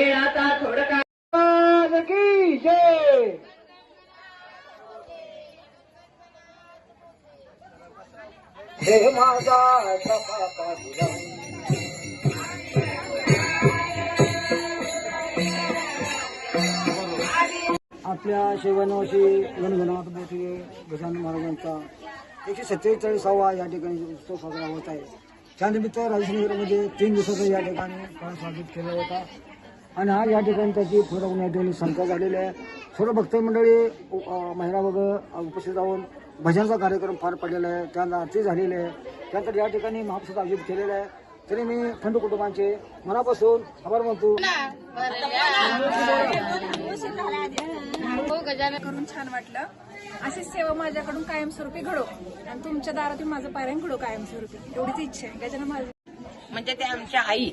वेळाचा थोडका हे माझा आपल्या शेवनवर्षी गणगणात मोठी गजानन महाराजांचा एकशे सत्तेचाळीसावा या ठिकाणी उत्सव साजरा होत आहे. त्यानिमित्त राजनगरमध्ये तीन दिवसाचा या ठिकाणी काळ साजरा केला होता आणि हा या ठिकाणी त्याची फुरवून या ठिकाणी संख्या झालेली आहे. सर्व भक्त मंडळी महिला वर्ग उपस्थित राहून भजनचा कार्यक्रम पार पडलेला आहे. त्यांना आरती झालेली आहे. त्यानंतर या ठिकाणी महाप्रसाद आयोजित केलेला आहे. तरी मी खंड कुटुंबांचे मनापासून आभार मानतो. हो गजानन. करून छान वाटलं. अशीच सेवा माझ्याकडून कायमस्वरूपी घडो. आणि तुमच्या दारातून माझं पारायण घडो कायमस्वरूपी. एवढीच इच्छा आहे. गजानन माझं म्हणजे ते आमच्या आई.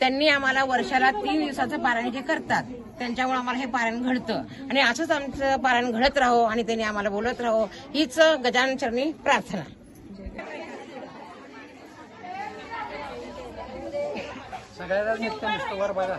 त्यांनी आम्हाला वर्षाला तीन दिवसाचं पारायण जे करतात. त्यांच्यामुळे आम्हाला हे पारायण घडतं. आणि असंच आमचं पारायण घडत राहो आणि त्यांनी आम्हाला बोलत राहो. हीच गजानन चरणी प्रार्थना सगळ्याला नुसतं वर बघा.